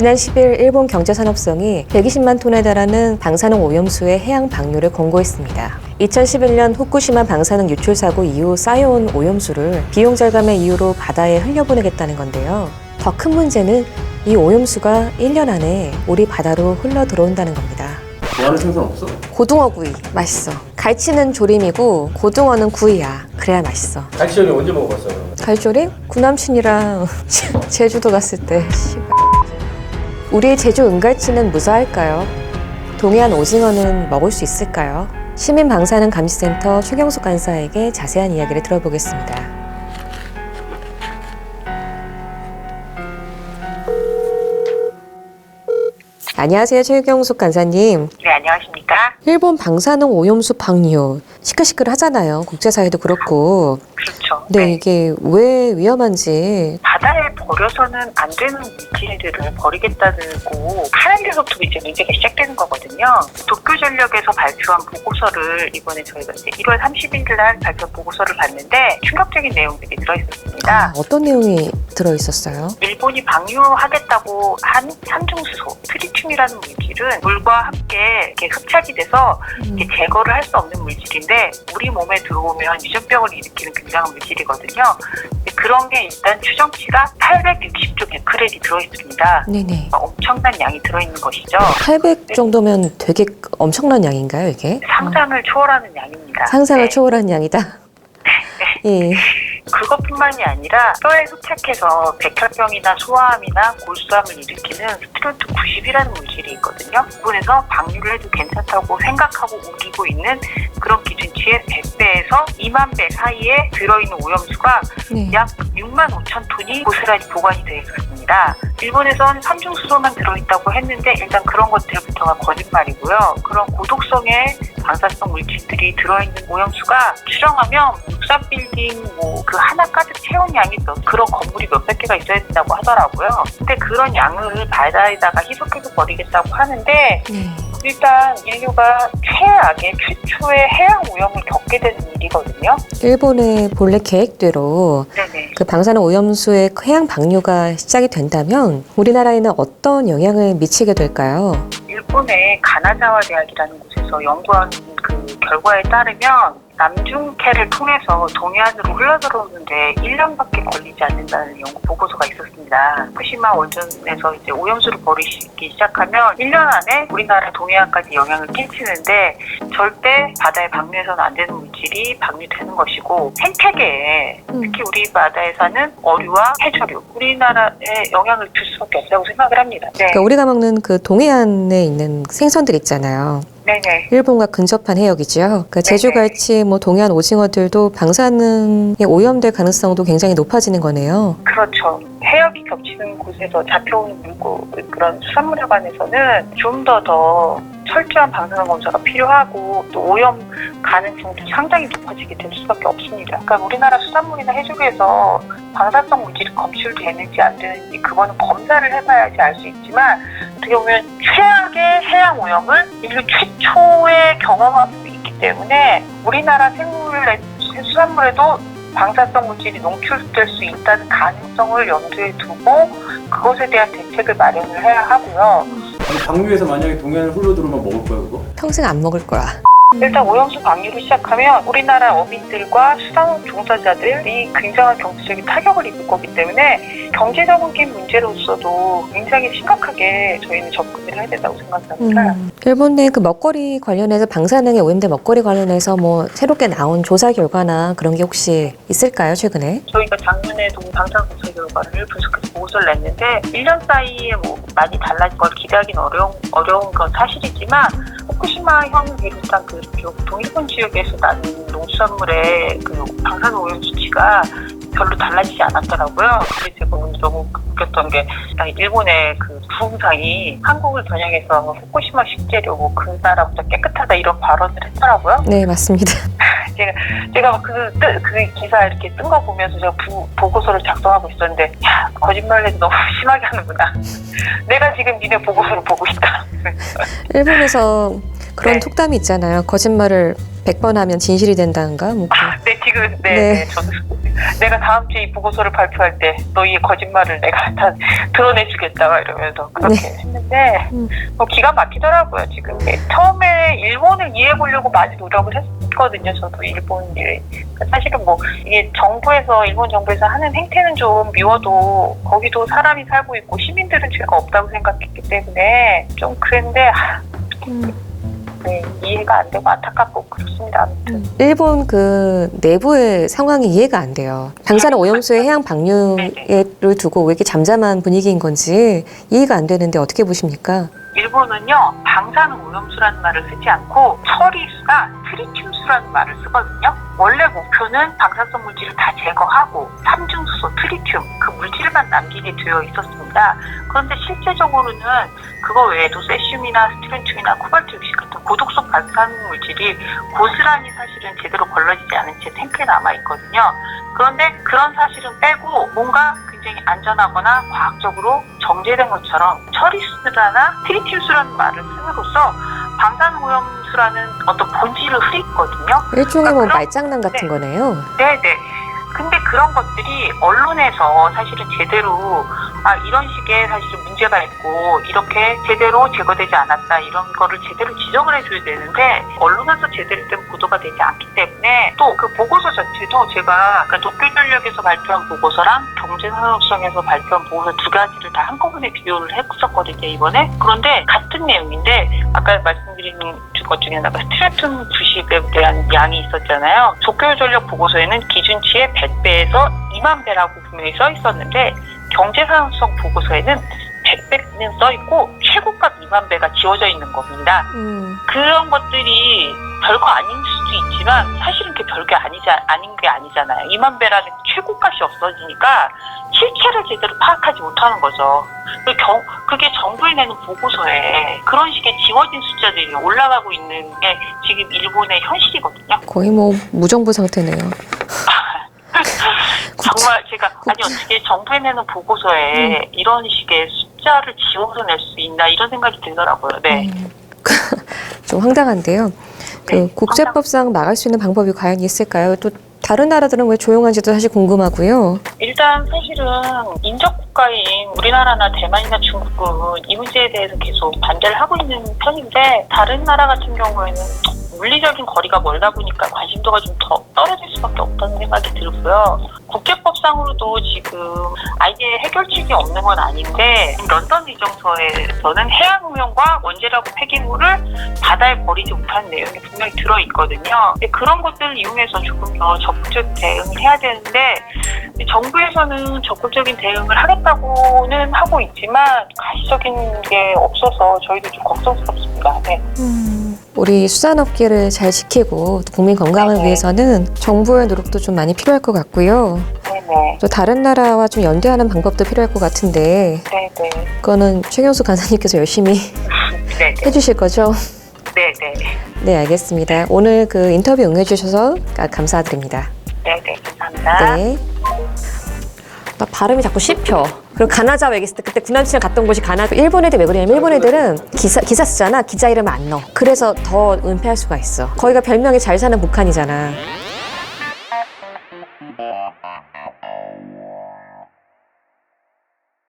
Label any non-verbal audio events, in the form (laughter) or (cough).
지난 10일 일본 경제산업성이 120만 톤에 달하는 방사능 오염수의 해양 방류를 권고했습니다. 2011년 후쿠시마 방사능 유출 사고 이후 쌓여온 오염수를 비용 절감의 이유로 바다에 흘려보내겠다는 건데요. 더 큰 문제는 이 오염수가 1년 안에 우리 바다로 흘러 들어온다는 겁니다. 좋아하는 생선 없어? 고등어 구이 맛있어. 갈치는 조림이고 고등어는 구이야. 그래야 맛있어. 갈치전이 언제 먹어봤어? 갈조림? 구남친이랑 (laughs) 제주도 갔을 때. 씨발. 우리 제주 은갈치는 무사할까요? 동해안 오징어는 먹을 수 있을까요? 시민 방사능 감시센터 최경숙 간사에게 자세한 이야기를 들어보겠습니다. 안녕하세요, 최경숙 간사님. 네, 안녕하십니까? 일본 방사능 오염수 방류 시끌시끌하잖아요. 국제사회도 그렇고. 그렇죠. 네, 이게 왜 위험한지 바다에 버려서는 안 되는 물질들을 버리겠다고 데서부터 이제 문제가 시작되는 거거든요. 도쿄전력에서 발표한 보고서를 이번에 저희가 이제 1월 30일 날 발표 보고서를 봤는데 충격적인 내용들이 들어있었습니다. 아, 어떤 내용이 들어 있었어요? 일본이 방류하겠다고 한 삼중수소, 트리튬 이라는 물질은 물과 함께 이렇게 흡착이 돼서 이렇게 제거를 할 수 없는 물질인데 우리 몸에 들어오면 유전병을 일으키는 굉장한 물질이거든요. 그런 게 일단 추정치가 860조 베크렐이 들어있습니다. 네네. 엄청난 양이 들어있는 것이죠. 800 정도면 되게 엄청난 양인가요, 이게? 상상을 초월하는 양입니다. 어, 상상을 네. 초월한 양이다. (laughs) 예. 그것뿐만이 아니라 뼈에 흡착해서 백혈병이나 소아암이나 골수암을 일으키는 스트론트 90이라는 물질이 있거든요. 부분에서 방류를 해도 괜찮다고 생각하고 우기고 있는 그런 기준치의 100배에서 2만 배 사이에 들어있는 오염수가 네. 약 6만 5천 톤이 고스란히 보관이 되어 있 었습니다. 일본에선 삼중수소만 들어있다고 했는데 일단 그런 것들부터가 거짓말이고요. 그런 고독성의 방사성 물질들이 들어있는 오염수가 추정하면 63빌딩 뭐 그 하나 가득 채운 양이 몇, 그런 건물이 몇백 개가 있어야 된다고 하더라고요. 근데 그런 양을 바다에다가 희석해서 버리겠다고 하는데 네. 일단 인류가 최악의 최초의 해양 오염을 겪게 되는 일이거든요. 일본의 본래 계획대로 네네. 그 방사능 오염수의 해양 방류가 시작이 된다면 우리나라에는 어떤 영향을 미치게 될까요? 일본의 가나자와 대학이라는 곳에서 연구한 그 결과에 따르면 남중캐를 통해서 동해안으로 흘러들어오는데 1년밖에 걸리지 않는다는 연구 보고서가 있었습니다. 후쿠시마 원전에서 이제 오염수를 버리기 시작하면 1년 안에 우리나라 동해안까지 영향을 끼치는데 절대 바다에 방류해서는 안 되는 물질이 방류되는 것이고 생태계에 음. 특히 우리 바다에 사는 어류와 해조류 우리나라에 영향을 줄 수밖에 없다고 생각을 합니다. 네, 그러니까 우리가 먹는 그 동해안에 있는 생선들 있잖아요. 네네. 일본과 근접한 해역이죠. 그러니까 제주갈치, 뭐 동해안 오징어들도 방사능에 오염될 가능성도 굉장히 높아지는 거네요. 그렇죠. 해역이 겹치는 곳에서 잡혀오는 물고 그런 수산물에 관해서는 좀 더더 철저한 방사능 검사가 필요하고 또 오염 가능성도 상당히 높아지게 될 수밖에 없습니다. 그러니까 우리나라 수산물이나 해조류에서 방사성 물질이 검출되는지 안 되는지 그거는 검사를 해봐야지 알 수 있지만 어떻게 보면 최악의 해양 오염을 인류 최초의 경험하고 있기 때문에 우리나라 생물의 수산물에도 방사성 물질이 농출될 수 있다는 가능성을 염두에 두고 그것에 대한 대책을 마련을 해야 하고요. 방류에서 만약에 동해안을 흘러들어오면 먹을 거야 그거? 평생 안 먹을 거야. 일단 오염수 방류를 시작하면 우리나라 어민들과 수산업 종사자들이 굉장한 경제적인 타격을 입을 거기 때문에 경제적인 문제로서도 굉장히 심각하게 저희는 접근을 해야 된다고 생각합니다. 음, 일본 내 그 먹거리 관련해서 방사능에 오염된 먹거리 관련해서 뭐 새롭게 나온 조사 결과나 그런 게 혹시 있을까요, 최근에? 저희가 작년에도 방사능 검사 결과를 분석해서 보고서를 냈는데 1년 사이에 뭐 많이 달라진 걸 기대하기는 어려운, 어려운 건 사실이지만 후쿠시마형을 비롯한 그 동일본 지역에서 나는 농수산물의 그 방사능 오염 수치가 별로 달라지지 않았더라고요. 근데 제가 오늘 너무 웃겼던 게 일본의 그 부흥상이 한국을 겨냥해서 후쿠시마 식재료 뭐 그 나라보다 깨끗하다 이런 발언을 했더라고요. 네, 맞습니다. (laughs) 제가 그, 뜨- 그 기사 이렇게 뜬 거 보면서 제가 부- 보고서를 작성하고 있었는데 야 거짓말을 너무 (laughs) 심하게 하는구나. 내가 지금 니네 보고서를 보고 있다. 일본에서 그런 네. 톡담이 있잖아요. 거짓말을 100번 하면 진실이 된다는가? 뭐 그런. 네, 지금 네, 네. 네. 저도 내가 다음 주에 이 보고서를 발표할 때 너희의 거짓말을 내가 다 드러내주겠다 이러면서 그렇게 했는데 음. 뭐 기가 막히더라고요 지금 네, 처음에 일본을 이해해 보려고 많이 노력을 했거든요 저도 일본 일 사실은 뭐 이게 정부에서 일본 정부에서 하는 행태는 좀 미워도 거기도 사람이 살고 있고 시민들은 죄가 없다고 생각했기 때문에 좀 그랬는데 아, 음. 네, 이해가 안 되고 안타깝고 그렇습니다 아무튼 일본 그 내부의 상황이 이해가 안 돼요. 방사능 오염수의 해양 방류를 두고 왜 이렇게 잠잠한 분위기인 건지 이해가 안 되는데 어떻게 보십니까? 일본은요 방사능 오염수라는 말을 쓰지 않고 처리수가 트리튬수라는 말을 쓰거든요. 원래 목표는 방사성 물질을 다 제거하고 삼중수소 트리튬 그 물질만 남기게 되어 있었습니다. 그런데 실제적으로는 그거 외에도 세슘이나 스트론튬이나 코발트 60 같은 고독성 방사능 물질이 고스란히 사실은 제대로 걸러지지 않은 채 탱크에 남아 있거든요. 그런데 그런 사실은 빼고 뭔가 굉장히 안전하거나 과학적으로 정제된 것처럼 처리수라나 트리튬수라는 말을 씀으로써 방사능 오염수라는 어떤 본질을 흐리거든요. 일종의 뭐 그럼- 말장난 같은 네. 거네요. 네네. 근데 그런 것들이 언론에서 사실은 제대로 아 이런 식의 사실은 문제가 있고 이렇게 제대로 제거되지 않았다 이런 거를 제대로 지적을 해줘야 되는데 언론에서 제대로 된 보도가 되지 않기 때문에 또 그 보고서 자체도 제가 그러니까 도쿄전력에서 발표한 보고서랑 경제산업성에서 발표한 보고서 두 가지를 다 한꺼번에 비교를 했었거든요 이번에. 그런데 같은 내용인데 아까 말씀 드린 것 중에 하나가 스트레톤 90에 대한 양이 있었잖아요. 도쿄 전력 보고서에는 기준치의 100배에서 2만 배라고 분명히 써 있었는데 경제산업성 보고서에는 100배는 써 있고 최고값 2만 배가 지워져 있는 겁니다. 음, 그런 것들이 별거 아닌 수도 있지만 사실은 별게 아니자 아닌 게 아니잖아요. 2만 배라는 최고값이 없어지니까 실체를 제대로 파악하지 못하는 거죠. 그 경, 그게 정부에 내는 보고서에 그런 식의 지워진 숫자들이 올라가고 있는 게 지금 일본의 현실이거든요. 거의 뭐 무정부 상태네요. (laughs) 정말 제가 아니 어떻게 정부에 내는 보고서에 이런 식의 숫자를 지워서 낼 수 있나 이런 생각이 들더라고요. 네. 음, (laughs) 좀 황당한데요. 그 네, 국제법상 막을 수 있는 방법이 과연 있을까요? 또 다른 나라들은 왜 조용한지도 사실 궁금하고요. 일단 사실은 인접 국가인 우리나라나 대만이나 중국은 이 문제에 대해서 계속 반대를 하고 있는 편인데 다른 나라 같은 경우에는 물리적인 거리가 멀다 보니까 관심도가 좀 더 떨어질 수밖에 없다는 생각이 들고요. 국제법상으로도 지금 아예 해결책이 없는 건 아닌데 런던 의정서에서는 해양 오염과 원재료고 폐기물을 바다에 버리지 못하는 내용이 분명히 들어 있거든요. 근데 그런 것들을 이용해서 조금 더 적극적 대응을 해야 되는데 정부에서는 적극적인 대응을 하겠다고는 하고 있지만 가시적인 게 없어서 저희도 좀 걱정스럽습니다. 네. 우리 수산업계를 잘 지키고 또 국민 건강을 네. 위해서는 정부의 노력도 좀 많이 필요할 것 같고요. 네네. 또 다른 나라와 좀 연대하는 방법도 필요할 것 같은데 네네. 그거는 최경수 간사님께서 열심히 네네. (laughs) 해주실 거죠? 네네. 네, 알겠습니다. 오늘 그 인터뷰 응해주셔서 가- 감사드립니다. 네네. 감사합니다. 네. 나 발음이 자꾸 씹혀. 그리고 가나자 얘기했을 때 그때 군함치랑 갔던 곳이 가나. 일본 애들 왜 그러냐면 일본 애들은 기사 기사 쓰잖아. 기자 이름 안 넣어. 그래서 더 은폐할 수가 있어. 거기가 별명이 잘 사는 북한이잖아.